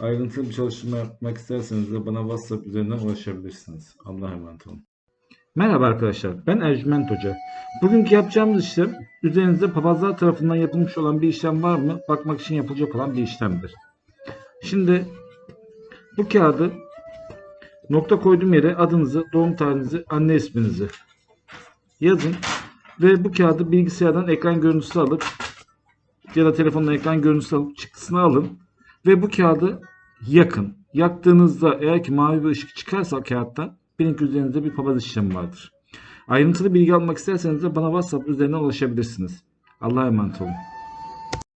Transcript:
Ayrıntılı bir çalışma yapmak isterseniz de bana WhatsApp üzerinden ulaşabilirsiniz. Allah'a emanet olun. Merhaba arkadaşlar, ben Ercüment Hoca. Bugünkü yapacağımız işlem, üzerinizde papazlar tarafından yapılmış olan bir işlem var mı? Bakmak için yapılacak olan bir işlemdir. Şimdi bu kağıdı nokta koyduğum yere adınızı, doğum tarihinizi, anne isminizi yazın ve bu kağıdı bilgisayardan ekran görüntüsü alıp ya da telefondan ekran görüntüsü alıp çıktısını alın ve bu kağıdı yakın. Yaktığınızda eğer ki mavi bir ışık çıkarsa kağıttan bilin ki üzerinizde bir papaz işlemi vardır. Ayrıntılı bilgi almak isterseniz de bana WhatsApp üzerinden ulaşabilirsiniz. Allah'a emanet olun.